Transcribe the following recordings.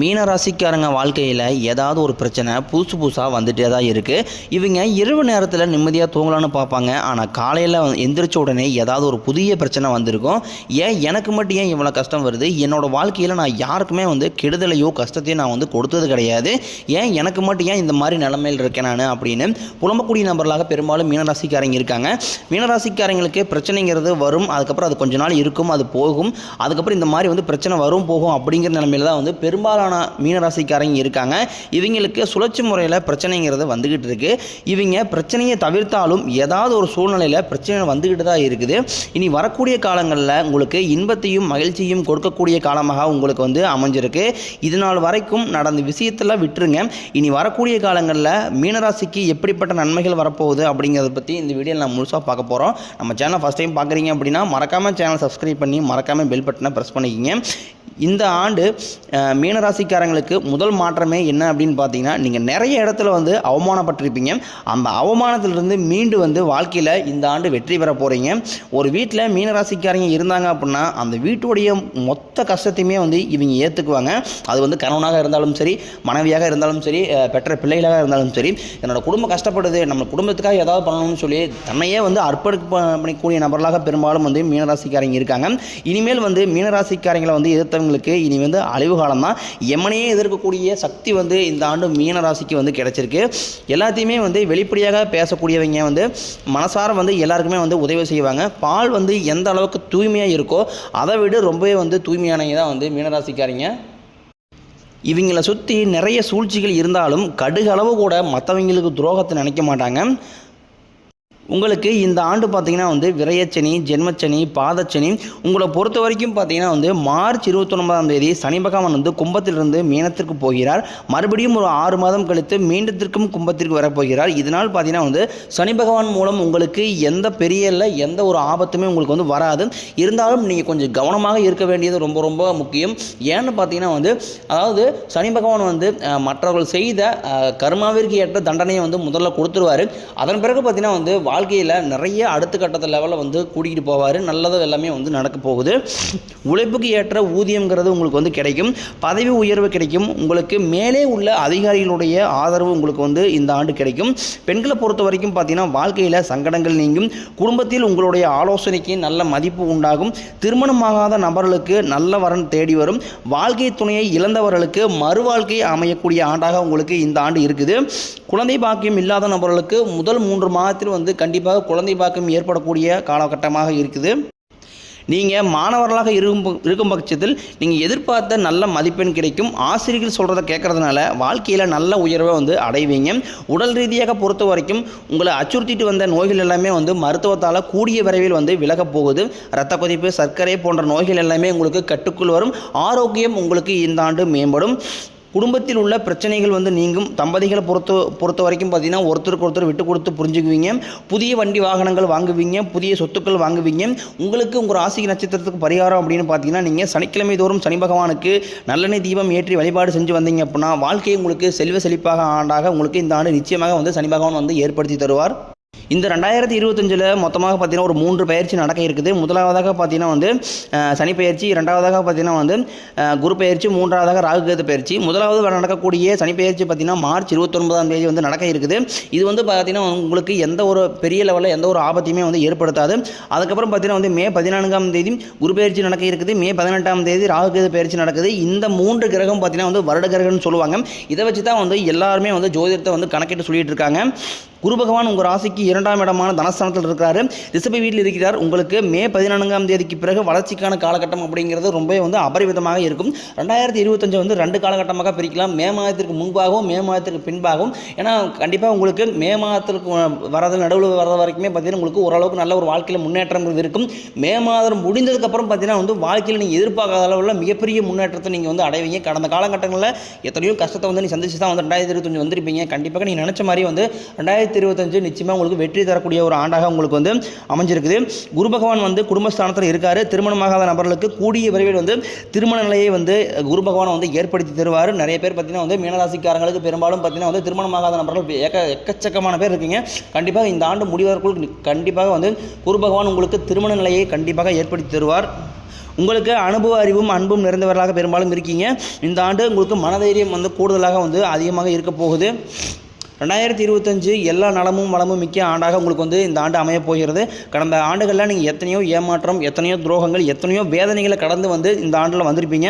மீன ராசிக்காரங்க வாழ்க்கையில் ஏதாவது ஒரு பிரச்சனை புதுசு புதுசாக வந்துட்டே தான் இருக்குது இவங்க இரவு நேரத்தில் நிம்மதியாக தூங்கலான்னு பார்ப்பாங்க. ஆனால் காலையில் எந்திரிச்ச உடனே ஏதாவது ஒரு புதிய பிரச்சனை வந்திருக்கும். ஏன் எனக்கு மட்டும் ஏன் இவ்வளோ கஷ்டம் வருது? என்னோட வாழ்க்கையில் நான் யாருக்குமே வந்து கெடுதலையோ கஷ்டத்தையோ நான் வந்து கொடுத்தது கிடையாது. ஏன் எனக்கு மட்டும் ஏன் இந்த மாதிரி நிலமையில் இருக்கேன் நான் அப்படின்னு புலம்பக்கூடிய நபர்களாக பெரும்பாலும் மீனராசிக்காரங்க இருக்காங்க. மீனராசிக்காரங்களுக்கு பிரச்சனைங்கிறது வரும் அதுக்கப்புறம் அது கொஞ்ச நாள் இருக்கும் அது போகும். அதுக்கப்புறம் இந்த மாதிரி வந்து பிரச்சனை வரும் போகும் அப்படிங்கிற நிலமையில தான் வந்து பெரும்பாலும் பெரும்பாலான மீனராசிக்காரங்க இருக்காங்க. இவங்களுக்கு சுழற்சி முறையில் பிரச்சனைங்கிறது வந்துக்கிட்டு இருக்கு. இவங்க பிரச்சனையை தவிர்த்தாலும் ஏதாவது ஒரு சூழ்நிலையில் பிரச்சனை வந்துக்கிட்டு தான் இருக்குது. இனி வரக்கூடிய காலங்களில் உங்களுக்கு இன்பத்தையும் மகிழ்ச்சியும் கொடுக்கக்கூடிய காலமாக உங்களுக்கு வந்து அமைஞ்சிருக்கு. இது நாள் வரைக்கும் நடந்த விஷயத்தெல்லாம் விட்டுருங்க. இனி வரக்கூடிய காலங்களில் மீனராசிக்கு எப்படிப்பட்ட நன்மைகள் வரப்போகுது அப்படிங்கிறத பற்றி இந்த வீடியோ நான் முழுசாக பார்க்க போகிறோம் நம்ம சேனல் ஃபஸ்ட் டைம் பார்க்குறீங்க அப்படின்னா மறக்காமல் சேனல் சப்ஸ்கிரைப் பண்ணி மறக்காமல் பெல் பட்டனை ப்ரெஸ் பண்ணிக்கிங்க. இந்த ஆண்டு மீனராசி ராசிக்காரங்களுக்கு முதல் மாற்றமே என்ன அப்படின்னு பார்த்தீங்கன்னா நீங்கள் நிறைய இடத்துல வந்து அவமானப்பட்டிருப்பீங்க. அந்த அவமானத்திலிருந்து மீண்டு வந்து வாழ்க்கையில் இந்த ஆண்டு வெற்றி பெற போகிறீங்க ஒரு வீட்டில் மீனராசிக்காரங்க இருந்தாங்க அப்படின்னா அந்த வீட்டுடைய மொத்த கஷ்டத்தையுமே வந்து இவங்க ஏற்றுக்குவாங்க அது வந்து கணவனாக இருந்தாலும் சரி மனைவியாக இருந்தாலும் சரி பெற்ற பிள்ளைகளாக இருந்தாலும் சரி என்னோடய குடும்பம் கஷ்டப்படுது நம்ம குடும்பத்துக்காக ஏதாவது பண்ணணும்னு சொல்லி தன்னையே வந்து அர்ப்பணிக்கக்கூடிய நபர்களாக பெரும்பாலும் வந்து மீனராசிக்காரங்க இருக்காங்க. இனிமேல் வந்து மீனராசிக்காரங்களை வந்து எதிர்த்தவங்களுக்கு இனி வந்து அழிவு காலம் தான் எமனையே எதிர்க்கக்கூடிய சக்தி வந்து இந்த ஆண்டு மீனராசிக்கு வந்து கிடைச்சிருக்கு. எல்லாத்தையுமே வந்து வெளிப்படையாக பேசக்கூடியவங்க வந்து மனசார வந்து எல்லாருக்குமே வந்து உதவி செய்வாங்க. பால் வந்து எந்த அளவுக்கு தூய்மையாக இருக்கோ அதை விட ரொம்பவே வந்து தூய்மையானவங்க தான் வந்து மீனராசிக்காரங்க இவங்களை சுற்றி நிறைய சூழ்ச்சிகள் இருந்தாலும் கடுகளவு கூட மற்றவங்களுக்கு துரோகத்தை நினைக்க மாட்டாங்க. உங்களுக்கு இந்த ஆண்டு பார்த்தீங்கன்னா வந்து விரயச்சனி ஜென்மச்சனி பாதச்சனி உங்களை பொறுத்த வரைக்கும் பார்த்தீங்கன்னா வந்து மார்ச் இருபத்தொன்பதாம் தேதி சனி பகவான் வந்து கும்பத்திலிருந்து மீனத்திற்கு போகிறார். மறுபடியும் ஒரு ஆறு மாதம் கழித்து மீண்டத்திற்கும் கும்பத்திற்கு வரப்போகிறார். இதனால் பார்த்தீங்கன்னா வந்து சனி பகவான் மூலம் உங்களுக்கு எந்த பெரிய இல்லை எந்த ஒரு ஆபத்துமே உங்களுக்கு வந்து வராது. இருந்தாலும் நீங்கள் கொஞ்சம் கவனமாக இருக்க வேண்டியது ரொம்ப ரொம்ப முக்கியம். ஏன்னு பார்த்தீங்கன்னா வந்து அதாவது சனி பகவான் வந்து மற்றவர்கள் செய்த கர்மாவிற்கு ஏற்ற தண்டனையை வந்து முதல்ல கொடுத்துருவாரு. அதன் பிறகு பார்த்தீங்கன்னா வந்து வாழ்க்கையில் நிறைய அடுத்த கட்டத்த லெவலில் வந்து கூட்டிகிட்டு போவார். நல்லது எல்லாமே வந்து நடக்க போகுது. உழைப்புக்கு ஏற்ற ஊதியங்கிறது உங்களுக்கு வந்து கிடைக்கும். பதவி உயர்வு கிடைக்கும். உங்களுக்கு மேலே உள்ள அதிகாரிகளுடைய ஆதரவு உங்களுக்கு வந்து இந்த ஆண்டு கிடைக்கும். பெண்களை பொறுத்த வரைக்கும் பார்த்தீங்கன்னா வாழ்க்கையில் சங்கடங்கள் நீங்கும். குடும்பத்தில் உங்களுடைய ஆலோசனைக்கு நல்ல மதிப்பு உண்டாகும். திருமணமாகாத நபர்களுக்கு நல்ல வரன் தேடி வரும். வாழ்க்கை துணையை இழந்தவர்களுக்கு மறுவாழ்க்கை அமையக்கூடிய ஆண்டாக உங்களுக்கு இந்த ஆண்டு இருக்குது. குழந்தை பாக்கியம் இல்லாத நபர்களுக்கு முதல் மூன்று மாதத்தில் வந்து கண்டிப்பாக குழந்தை பாக்கம் ஏற்படக்கூடிய காலகட்டமாக இருக்குது. நீங்கள் மாணவர்களாக இருக்கும் இருக்கும் பட்சத்தில் நீங்கள் எதிர்பார்த்த நல்ல மதிப்பெண் கிடைக்கும். ஆசிரியர்கள் சொல்கிறத கேட்கறதுனால வாழ்க்கையில் நல்ல உயர்வை வந்து அடைவீங்க. உடல் ரீதியாக பொறுத்த வரைக்கும் உங்களை அச்சுறுத்திட்டு வந்த நோய்கள் எல்லாமே வந்து மருத்துவத்தால் கூடிய விரைவில் வந்து விலகப் போகுது. ரத்த கொதிப்பு சர்க்கரை போன்ற நோய்கள் எல்லாமே உங்களுக்கு கட்டுக்குள் வரும். ஆரோக்கியம் உங்களுக்கு இந்த ஆண்டு மேம்படும். குடும்பத்தில் உள்ள பிரச்சனைகள் வந்து நீங்கும். தம்பதிகளை பொறுத்த பொறுத்த வரைக்கும் பார்த்தீங்கன்னா ஒருத்தருக்கு ஒருத்தர் விட்டு கொடுத்து புரிஞ்சுக்குவீங்க. புதிய வண்டி வாகனங்கள் வாங்குவீங்க. புதிய சொத்துக்கள் வாங்குவீங்க. உங்களுக்கு உங்கள் ராசி நட்சத்திரத்துக்கு பரிகாரம் அப்படின்னு பார்த்தீங்கன்னா நீங்கள் சனிக்கிழமை தோறும் சனி பகவானுக்கு நல்லெண்ணெய் தீபம் ஏற்றி வழிபாடு செஞ்சு வந்தீங்க அப்படின்னா வாழ்க்கை உங்களுக்கு செல்வ செழிப்பாக ஆண்டாக உங்களுக்கு இந்த ஆண்டு நிச்சயமாக வந்து சனி பகவான் வந்து ஏற்படுத்தி தருவார். இந்த ரெண்டாயிரத்தி இருபத்தஞ்சில் மொத்தமாக பார்த்தீங்கன்னா ஒரு மூன்று பயிற்சி நடக்க இருக்குது. முதலாவதாக பார்த்தீங்கன்னா வந்து சனி பயிற்சி இரண்டாவதாக பார்த்தீங்கன்னா வந்து குரு பயிற்சி மூன்றாவதாக ராகுகேது பயிற்சி. முதலாவது நடக்கக்கூடிய சனி பயிற்சி பார்த்தீங்கன்னா மார்ச் இருபத்தொன்பதாம் தேதி வந்து நடக்க இருக்குது. இது வந்து பார்த்தீங்கன்னா உங்களுக்கு எந்த ஒரு பெரிய லெவலில் எந்த ஒரு ஆபத்தையுமே வந்து ஏற்படுத்தாது. அதுக்கப்புறம் பார்த்தீங்கன்னா வந்து மே பதினான்காம் தேதி குரு பயிற்சி நடக்க இருக்குது. மே பதினெட்டாம் தேதி ராகுகேது பயிற்சி நடக்குது. இந்த மூன்று கிரகம் பார்த்தீங்கன்னா வந்து வருட கிரகம்னு சொல்லுவாங்க. இதை வச்சு தான் வந்து எல்லாருமே வந்து ஜோதிடத்தை வந்து கணக்கிட்டு சொல்லிட்டு இருக்காங்க. குரு பகவான் உங்கள் ராசிக்கு இரண்டாம் இடமான தனஸ்தானத்தில் இருக்கிறாரு. ரிஷப வீட்டில் இருக்கிறார். உங்களுக்கு மே பதினான்காம் தேதிக்கு பிறகு வளர்ச்சிக்கான காலகட்டம் அப்படிங்கிறது ரொம்பவே வந்து அபரிவிதமாக இருக்கும். ரெண்டாயிரத்தி இருபத்தஞ்சு வந்து ரெண்டு காலகட்டமாக பிரிக்கலாம். மே மாதத்திற்கு முன்பாகவும் மே மாதத்திற்கு பின்பாகவும். ஏன்னா கண்டிப்பாக உங்களுக்கு மே மாதத்திற்கு வரது நடுவில் வர வரைக்குமே பார்த்தீங்கன்னா உங்களுக்கு ஓரளவுக்கு நல்ல ஒரு வாழ்க்கையில் முன்னேற்றம் இருக்கும். மே மாதம் முடிந்ததுக்கப்புறம் பார்த்தீங்கன்னா வந்து வாழ்க்கையில் நீங்கள் எதிர்பார்க்காத அளவில் மிகப்பெரிய முன்னேற்றத்தை நீங்கள் வந்து அடைவீங்க. கடந்த காலகட்டங்களில் எத்தனையோ கஷ்டத்தை வந்து நீ சந்திச்சு தான் வந்து ரெண்டாயிரத்தி இருபத்தஞ்சு வந்திருப்பீங்க. கண்டிப்பாக நீங்கள் நினச்ச மாதிரி வந்து ரெண்டாயிரத்தி இருபத்தஞ்சு நிச்சயமாக உங்களுக்கு வெற்றி தரக்கூடிய ஒரு ஆண்டாக உங்களுக்கு வந்து அமைஞ்சிருக்குது. குரு பகவான் வந்து குடும்பஸ்தானத்தில் இருக்கார். திருமணமாகாத நபர்களுக்கு கூடிய விரைவில் வந்து திருமண நிலையை வந்து குரு பகவான் வந்து ஏற்படுத்தி தருவார். நிறைய பேர் பார்த்தீங்கன்னா வந்து மீனராசிக்காரங்களுக்கு பெரும்பாலும் பார்த்தீங்கன்னா வந்து திருமணமாகாத நபர்கள் ஏக்க எக்கச்சக்கமான பேர் இருக்கீங்க. கண்டிப்பாக இந்த ஆண்டு முடிவதற்குள் கண்டிப்பாக வந்து குரு பகவான் உங்களுக்கு திருமண நிலையை கண்டிப்பாக ஏற்படுத்தி தருவார். உங்களுக்கு அனுபவ அறிவும் அன்பும் நிறைந்தவர்களாக பெரும்பாலும் இருக்கீங்க. இந்த ஆண்டு உங்களுக்கு மனதைரியம் வந்து கூடுதலாக வந்து அதிகமாக இருக்க போகுது. ரெண்டாயிரத்தி இருபத்தஞ்சு எல்லா நலமும் வளமும் மிக்க ஆண்டாக உங்களுக்கு வந்து இந்த ஆண்டு அமைய போகிறது. கடந்த ஆண்டுகளில் நீங்கள் எத்தனையோ ஏமாற்றம் எத்தனையோ துரோகங்கள் எத்தனையோ வேதனைகளை கடந்து வந்து இந்த ஆண்டில் வந்திருப்பீங்க.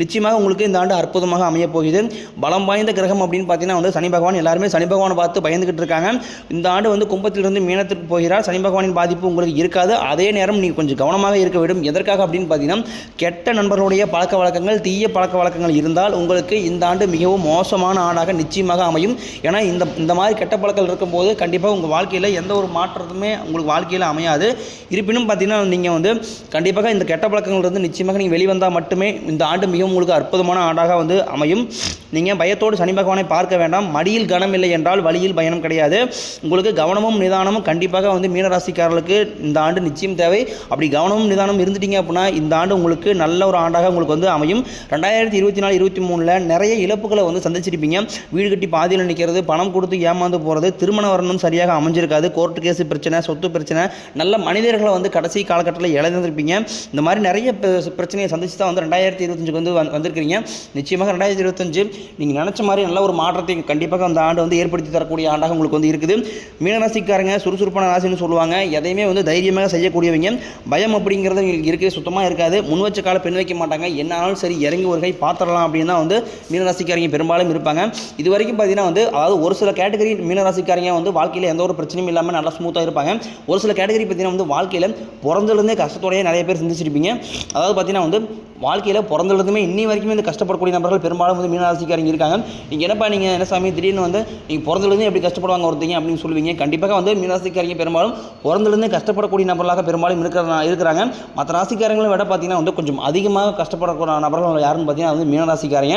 நிச்சயமாக உங்களுக்கு இந்த ஆண்டு அற்புதமாக அமைய போகுது. பலம் வாய்ந்த கிரகம் அப்படின்னு பார்த்தீங்கன்னா வந்து சனி பகவான் எல்லாருமே சனி பகவானை பார்த்து பயந்துகிட்டு இருக்காங்க. இந்த ஆண்டு வந்து கும்பத்திலிருந்து மீனத்துக்கு போகிறார். சனி பகவானின் பாதிப்பு உங்களுக்கு இருக்காது. அதே நேரம் நீங்கள் கொஞ்சம் கவனமாக இருக்க வேண்டும். எதற்காக அப்படின்னு பார்த்தீங்கன்னா கெட்ட நண்பர்களுடைய பழக்க வழக்கங்கள் தீய பழக்க வழக்கங்கள் இருந்தால் உங்களுக்கு இந்த ஆண்டு மிகவும் மோசமான ஆண்டாக நிச்சயமாக அமையும். ஏன்னா இந்த இந்த மாதிரி கெட்ட பழக்கங்கள் இருக்கும்போது கண்டிப்பாக உங்கள் வாழ்க்கையில் எந்த ஒரு மாற்றத்துமே உங்களுக்கு வாழ்க்கையில் அமையாது. இருப்பினும் பார்த்தீங்கன்னா நீங்கள் வந்து கண்டிப்பாக இந்த கெட்ட பழக்கங்கள் இருந்து நிச்சயமாக நீங்கள் வெளிவந்தால் மட்டுமே இந்த ஆண்டு மிகவும் உங்களுக்கு அற்புதமான ஆண்டாக வந்து அமையும். நீங்கள் பயத்தோடு சனி பகவானை பார்க்க வேண்டாம். மடியில் கனம் இல்லை என்றால் வழியில் பயணம் கிடையாது. உங்களுக்கு கவனமும் நிதானமும் கண்டிப்பாக வந்து மீனராசிக்காரர்களுக்கு இந்த ஆண்டு நிச்சயம் தேவை. அப்படி கவனமும் நிதானம் இருந்துட்டீங்க அப்படின்னா இந்த ஆண்டு உங்களுக்கு நல்ல ஒரு ஆண்டாக உங்களுக்கு வந்து அமையும். ரெண்டாயிரத்தி இருபத்தி நாலு இருபத்தி மூணில் நிறைய இழப்புகளை வந்து சந்திச்சிருப்பீங்க. வீடு கட்டி பாதியில் நிற்கிறது பணம் கொடுத்து ஏமாந்து போகிறது திருமண வரணும் சரியாக அமைஞ்சிருக்காது. கோர்ட்டு கேஸ் பிரச்சனை சொத்து பிரச்சனை நல்ல மனிதர்களை வந்து கடைசி காலகட்டத்தில் இழந்திருப்பீங்க. இந்த மாதிரி நிறைய பிர- பிரச்சனையை சந்திச்சு தான் வந்து ரெண்டாயிரத்தி இருபத்தஞ்சுக்கு வந்து வந்து- வந்திருக்கிறீங்க. நிச்சயமாக ரெண்டாயிரத்தி இருபத்தஞ்சு நீங்கள் நினச்ச மாதிரி நல்ல ஒரு மாற்றத்தை கண்டிப்பாக அந்த ஆண்டு வந்து ஏற்படுத்தி தரக்கூடிய ஆண்டாக உங்களுக்கு வந்து இருக்குது. மீனராசிக்காரங்க சுறுசுறுப்பான ராசின்னு சொல்லுவாங்க. எதையுமே வந்து தைரியமாக செய்யக்கூடியவங்க. பயம் அப்படிங்கிறது எங்களுக்கு இருக்கவே சுத்தமாக இருக்காது. முன் வச்ச கால பெண் வைக்க மாட்டாங்க. என்ன ஆனாலும் சரி இறங்கி ஒரு கை பார்த்துடலாம் அப்படின்னு தான் வந்து மீனராசிக்காரங்க பெரும்பாலும் இருப்பாங்க. இது வரைக்கும் பார்த்தீங்கன்னா வந்து அதாவது ஒரு சில கேட்டகரி மீனராசிக்காரங்க வந்து வாழ்க்கையில் எந்த ஒரு பிரச்சனையும் இல்லாமல் நல்லா ஸ்மூத்தாக இருப்பாங்க. ஒரு சில கேட்டகரி பார்த்தீங்கன்னா வந்து வாழ்க்கையில் பிறந்ததுலேருந்தே கஷ்டத்தோடையே நிறைய பேர் சிந்திச்சிருப்பீங்க. அதாவது பார்த்தீங்கன்னா வந்து வாழ்க்கையில் பிறந்ததுமே இன்னி வரைக்குமே இந்த கஷ்டப்படக்கூடிய நபர்கள் பெரும்பாலும் வந்து மீனராசி மீனராசிக்காரங்க இருக்காங்க. நீங்கள் என்னப்பா நீங்கள் என்ன சாமி திடீர்னு வந்து நீங்கள் பிறந்ததுலேருந்து எப்படி கஷ்டப்படுவாங்க ஒருத்தங்க அப்படின்னு சொல்லுவீங்க. கண்டிப்பாக வந்து மீனராசிக்காரங்க பெரும்பாலும் பிறந்ததுலேருந்தே கஷ்டப்படக்கூடிய நபர்களாக பெரும்பாலும் இருக்கிற இருக்கிறாங்க. மற்ற ராசிக்காரங்களை விட பார்த்தீங்கன்னா வந்து கொஞ்சம் அதிகமாக கஷ்டப்படக்கூடிய நபர்கள் யாருன்னு பார்த்தீங்கன்னா வந்து மீனராசிக்காரங்க.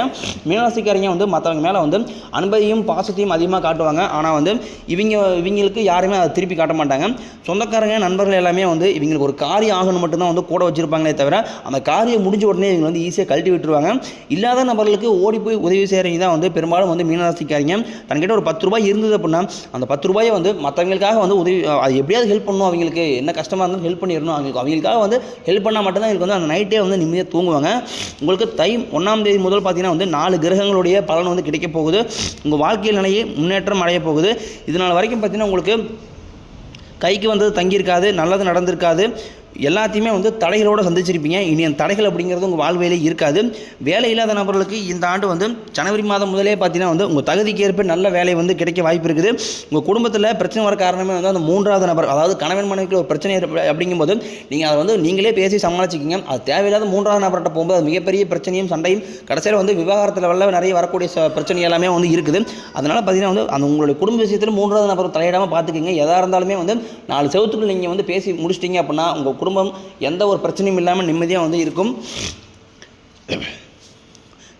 மீனராசிக்காரங்க வந்து மற்றவங்க மேலே வந்து அன்பையும் பாசத்தையும் அதிகமாக காட்டுவாங்க. ஆனால் வந்து இவங்க இவங்களுக்கு யாருமே அதை திருப்பி காட்ட மாட்டாங்க. சொந்தக்காரங்க நண்பர்கள் எல்லாமே வந்து இவங்களுக்கு ஒரு காரியம் ஆகணும் மட்டும்தான் வந்து கூட வச்சிருப்பாங்களே தவிர அந்த காரியம் முடிஞ்ச உடனே இவங்க வந்து ஈஸியாக கழட்டி விட்டுருவாங்க. இல்லாத நபர்களுக்கு ஓடி போய் உதவி செய்கிறவங்க தான் வந்து பெரும்பாலும் வந்து மீனராசிக்காரங்க. தன்கிட்ட ஒரு பத்து ரூபாய் இருந்தது அப்படின்னா அந்த பத்து ரூபாயை வந்து மற்றவங்களுக்காக வந்து உதவி அது எப்படியாவது ஹெல்ப் பண்ணணும் அவங்களுக்கு. என்ன கஷ்டமாக இருந்தாலும் ஹெல்ப் பண்ணிடணும். அவங்களுக்கு அவங்களுக்காக வந்து ஹெல்ப் பண்ணால் மட்டும்தான் எங்களுக்கு வந்து அந்த நைட்டே வந்து நிம்மதியாக தூங்குவாங்க. உங்களுக்கு தை ஒன்றாம் தேதி முதல் பார்த்தீங்கன்னா வந்து நாலு கிரகங்களுடைய பலன் வந்து கிடைக்க போகுது. உங்கள் வாழ்க்கையில் நிலையை முன்னேற்றம் அடைய போகுது. இதனால் வரைக்கும் பார்த்தீங்கன்னா உங்களுக்கு கைக்கு வந்தது தங்கியிருக்காது நல்லது நடந்திருக்காது. எல்லாத்தையுமே வந்து தடைகளோடு சந்திச்சிருப்பீங்க. இனி அந்த தடைகள் அப்படிங்கிறது உங்கள் வாழ்வையிலே இருக்காது. வேலை இல்லாத நபர்களுக்கு இந்த ஆண்டு வந்து ஜனவரி மாதம் முதலே பார்த்தீங்கன்னா வந்து உங்கள் தகுதிக்கு ஏற்ப நல்ல வேலை வந்து கிடைக்க வாய்ப்பு இருக்குது. உங்கள் குடும்பத்தில் பிரச்சனை வர காரணமே வந்து அந்த மூன்றாவது நபர் அதாவது கணவன் மனைவிக்கு ஒரு பிரச்சனை அப்படிங்கும்போது நீங்கள் அதை வந்து நீங்களே பேசி சமாளிச்சிக்கிங்க. அது தேவையில்லாத மூன்றாவது நபர்கிட்ட போகும்போது அது மிகப்பெரிய பிரச்சனையும் சண்டையும் கடைசியில் வந்து விவகாரத்தில் வரல நிறைய வரக்கூடிய ச- பிரச்சனை எல்லாமே வந்து இருக்குது. அதனால் பார்த்தீங்கன்னா வந்து அந்த உங்களுடைய குடும்ப விஷயத்தில் மூன்றாவது நபர் தலையிடாமல் பார்த்துக்கிங்க எதாக இருந்தாலுமே வந்து நாலு செவத்துக்குள் நீங்கள் வந்து பேசி முடிச்சிட்டிங்க அப்படின்னா உங்கள் குடும்பம் எந்த ஒரு பிரச்சனையும் இல்லாமல் நிம்மதியாக வந்து இருக்கும்.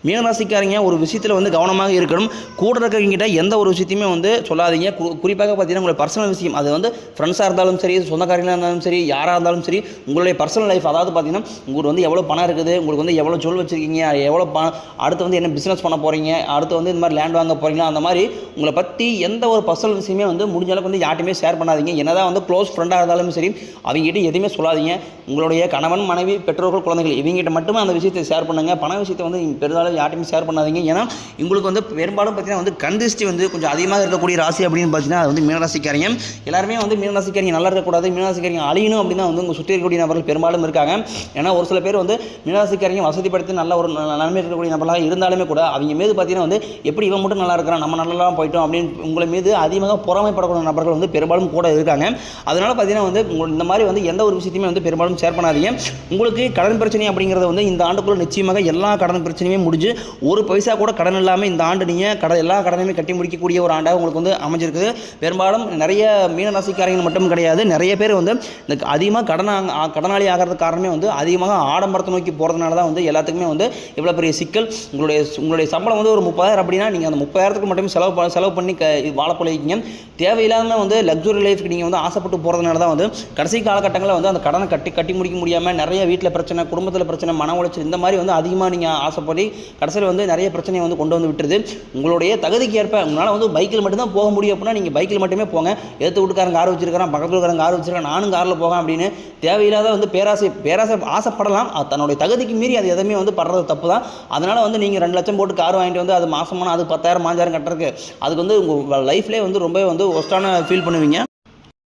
மீனராசிக்காரங்க ஒரு விஷயத்தில் வந்து கவனமாக இருக்கணும். கூட இருக்கிறவங்கிட்ட எந்த ஒரு விஷயத்தையுமே வந்து சொல்லாதீங்க. கு- குறிப்பாக பார்த்தீங்கன்னா உங்களுடைய பர்சனல் விஷயம் அது வந்து ஃப்ரெண்ட்ஸாக இருந்தாலும் சரி சொந்தக்காரங்களாக இருந்தாலும் சரி யாராக இருந்தாலும் சரி உங்களுடைய பர்சனல் லைஃப் அதாவது பார்த்தீங்கன்னா உங்களுக்கு வந்து எவ்வளோ பணம் இருக்குது உங்களுக்கு வந்து எவ்வளோ சொல் வச்சுருக்கீங்க எவ்வளோ ப அடுத்து வந்து என்ன பிஸ்னஸ் பண்ண போகிறீங்க அடுத்து வந்து இந்த மாதிரி லேண்ட் வாங்க போகிறீங்களா அந்த மாதிரி உங்களை பற்றி எந்த ஒரு பர்சனல் விஷயமே வந்து முடிஞ்ச அளவுக்கு வந்து யார்ட்டுமே ஷேர் பண்ணாதீங்க. என்னதான் வந்து க்ளோஸ் ஃப்ரெண்டாக இருந்தாலும் சரி அவங்ககிட்ட எதுவுமே சொல்லாதீங்க. உங்களுடைய கணவன் மனைவி பெற்றோர்கள் குழந்தைகள் இவங்ககிட்ட மட்டுமே அந்த விஷயத்தை ஷேர் பண்ணுங்கள் பண விஷயத்தை வந்து நீங்க யார்ட்டையும் ஷேர் பண்ணாதீங்க. ஏன்னா உங்களுக்கு வந்து பெரும்பாலும் பார்த்தீங்கன்னா வந்து கந்திஷ்டி வந்து கொஞ்சம் அதிகமாக இருக்கக்கூடிய ராசி அப்படின்னு பார்த்தீங்கன்னா அது வந்து மீனராசிக்காரங்க. எல்லாருமே வந்து மீனராசிக்காரங்க நல்லா இருக்கக்கூடாது. மீனராசிக்காரங்க அழியணும் அப்படின்னா வந்து உங்கள் சுற்றி இருக்கக்கூடிய நபர்கள் பெரும்பாலும் இருக்காங்க. ஏன்னா ஒரு சில பேர் வந்து மீனராசிக்காரங்க வசதிப்படுத்தி நல்ல ஒரு நன்மை இருக்கக்கூடிய நபர்களாக இருந்தாலுமே கூட அவங்க மீது பார்த்தீங்கன்னா வந்து எப்படி இவன் மட்டும் நல்லா இருக்கிறான் நம்ம நல்லா போயிட்டோம் அப்படின்னு உங்களை மீது அதிகமாக பொறாமைப்படக்கூடிய நபர்கள் வந்து பெரும்பாலும் கூட இருக்காங்க. அதனால பார்த்தீங்கன்னா வந்து உங்கள் இந்த மாதிரி வந்து எந்த ஒரு விஷயத்தையுமே வந்து பெரும்பாலும் ஷேர் பண்ணாதீங்க. உங்களுக்கு கடன் பிரச்சனை அப்படிங்கிறது வந்து இந்த ஆண்டுக்குள்ள நிச்சயமாக எல்லா கடன் பிரச்சனையுமே முடிஞ்சு ஒரு பைசா கூட கடன் இல்லாமல் இந்த ஆண்டு நீங்கள் கடன் எல்லா கடனையுமே கட்டி முடிக்கக்கூடிய ஒரு ஆண்டாக உங்களுக்கு வந்து அமைஞ்சிருக்குது. பெரும்பாலும் நிறைய மீனராசிக்காரங்கள் மட்டும் கிடையாது. நிறைய பேர் வந்து இந்த அதிகமாக கடன் கடனாளி ஆகிறதுக்கு காரணமே வந்து அதிகமாக ஆடம்பரத்தை நோக்கி போகிறதுனால தான் வந்து எல்லாத்துக்குமே வந்து இவ்வளோ பெரிய சிக்கல். உங்களுடைய உங்களுடைய சம்பளம் வந்து ஒரு முப்பதாயிரம் அப்படின்னா நீங்கள் அந்த முப்பதாயிரத்துக்கு மட்டுமே செலவு செலவு பண்ணி க வாழ பழகிங்க தேவையில்லாமல் வந்து லக்ஸுரி லைஃப்க்கு நீங்கள் வந்து ஆசைப்பட்டு போகிறதுனால தான் வந்து கடைசி காலகட்டங்களில் வந்து அந்த கடனை கட்டி கட்டி முடிக்க முடியாமல் நிறைய வீட்டில் பிரச்சனை குடும்பத்தில் பிரச்சனை மன உளைச்சல் இந்த மாதிரி வந்து அதிகமாக நீங்கள் ஆசைப்படி கடைசியில் வந்து நிறைய பிரச்சனையை வந்து கொண்டு வந்து விட்டுருது. உங்களுடைய தகுதிக்கு ஏற்ப உங்களால் வந்து பைக்கில் மட்டும்தான் போக முடியும் அப்படின்னா நீங்கள் பைக்கில் மட்டுமே போங்க. எடுத்து வீட்டுக்காரன் கார் வச்சிருக்கிறான் பக்கத்தில் இருக்காரங்க கார் வச்சிருக்கான் நானும் காரில் போகலாம் அப்படின்னு தேவையில்லாத வந்து பேராசை பேராசை ஆசைப்படலாம். அது தன்னுடைய தகுதிக்கு மீறி அது எதுவுமே வந்து படுறது தப்பு தான் அதனால் வந்து நீங்கள் ரெண்டு லட்சம் போட்டு கார் வாங்கிட்டு வந்து அது மாசமான அது பத்தாயிரம் மாஞ்சாயிரம் கட்டுறதுக்கு அதுக்கு வந்து உங்கள் லைஃப்லேயே வந்து ரொம்ப வந்து ஒஸ்ட்டான ஃபீல் பண்ணுவீங்க.